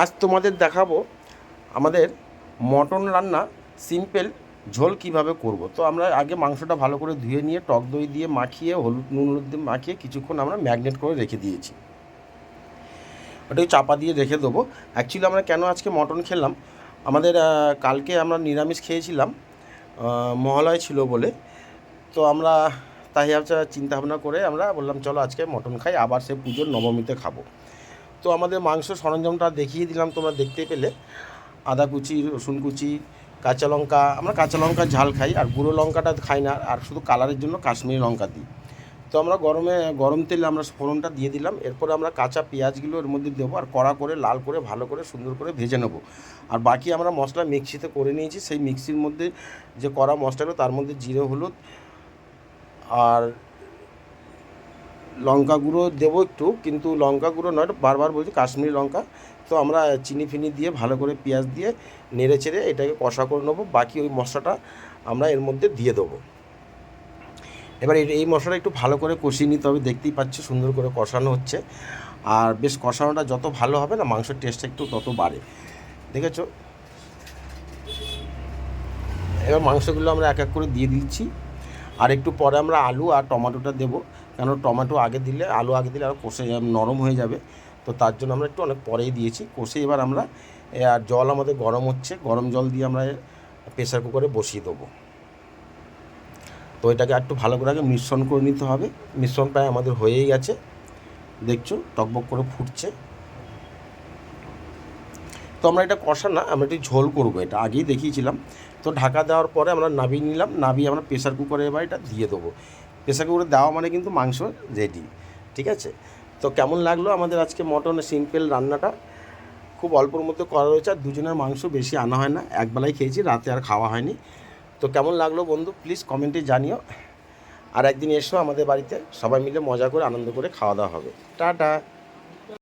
আজ তোমাদের দেখাবো আমাদের মটন রান্না সিম্পল ঝোল কীভাবে করব। তো আমরা আগে মাংসটা ভালো করে ধুয়ে নিয়ে, টক দই দিয়ে মাখিয়ে, হলুদ নুন হলুদ দিয়ে মাখিয়ে কিছুক্ষণ আমরা ম্যাগনেট করে রেখে দিয়েছি। ওটাকে চাপা দিয়ে রেখে দেবো। অ্যাকচুয়ালি আমরা কেন আজকে মটন খেলাম? আমাদের কালকে আমরা নিরামিষ খেয়েছিলাম মহালয় ছিল বলে। তো আমরা তাই চিন্তা ভাবনা করে আমরা বললাম, চলো আজকে মটন খাই, আবার সে পুজোর নবমীতে খাব। তো আমাদের মাংস সরঞ্জামটা দেখিয়ে দিলাম তোমরা দেখতে পেলে। আদা কুচি, রসুন কুচি, কাঁচা লঙ্কা। আমরা কাঁচা লঙ্কা ঝাল খাই, আর গুঁড়ো লঙ্কাটা খাই না, আর শুধু কালারের জন্য কাশ্মীরি লঙ্কা দিই। তো আমরা গরমে, গরম তেলে আমরা ফোড়নটা দিয়ে দিলাম। এরপরে আমরা কাঁচা পেঁয়াজগুলো এর মধ্যে দেবো, আর কড়া করে, লাল করে, ভালো করে, সুন্দর করে ভেজে নেব। আর বাকি আমরা মশলা মিক্সিতে করে নিয়েছি। সেই মিক্সির মধ্যে যে কড়া মশলাগুলো তার মধ্যে জিরে, হলুদ, আর লঙ্কা গুঁড়ো দেবো একটু, কিন্তু লঙ্কা গুঁড়ো নয়, বারবার বলছি কাশ্মীরি লঙ্কা। তো আমরা চিনি ফিনি দিয়ে ভালো করে পেঁয়াজ দিয়ে নেড়ে চেড়ে এটাকে কষা করে নেব, বাকি ওই মশলাটা আমরা এর মধ্যে দিয়ে দেবো। এবার এই- মশলাটা একটু ভালো করে কষিয়ে নিতে হবে, দেখতেই পাচ্ছি সুন্দর করে কষানো হচ্ছে। আর বেশ কষানোটা যত ভালো হবে না, মাংসের টেস্টটা একটু তত বাড়ে। দেখেছ? এবার মাংসগুলো আমরা এক এক করে দিয়ে দিচ্ছি। আর একটু পরে আমরা আলু আর টমেটোটা দেবো। কেন টমেটো আগে দিলে, আলু আগে দিলে আরও কষে নরম হয়ে যাবে। তো তার জন্য আমরা একটু অনেক পরেই দিয়েছি। কষে এবার আমরা আর জল আমাদের গরম হচ্ছে, গরম জল দিয়ে আমরা প্রেশার কুকারে বসিয়ে দেবো। তো এটাকে একটু ভালো করে আগে মিশ্রণ করে নিতে হবে। মিশ্রণ প্রায় আমাদের হয়েই গেছে। দেখছ, টকবক করে ফুটছে। তো আমরা এটা কষা না, আমরা একটু ঝোল করব এটা। আগেই দেখিয়েছিলাম। তো ঢাকা দেওয়ার পরে আমরা নাবিয়ে নিলাম। নাবিয়ে আমরা প্রেসার কুকারে এবার এটা দিয়ে দেবো। প্রেসার কুকারে দেওয়া মানে কিন্তু মাংস রেডি ঠিক আছে? তো কেমন লাগল আমাদের আজকে মটন সিম্পল রান্নাটা? খুব অল্পর মতো করা রয়েছে আর দুজনের মাংস বেশি আনা হয় না একবেলাই খেয়েছি, রাতে আর খাওয়া হয়নি। তো কেমন লাগল বন্ধু? প্লিজ কমেন্টে জানিও। আর একদিন এসো আমাদের বাড়িতে, সবাই মিলে মজা করে, আনন্দ করে খাওয়া দাওয়া হবে। টাটা!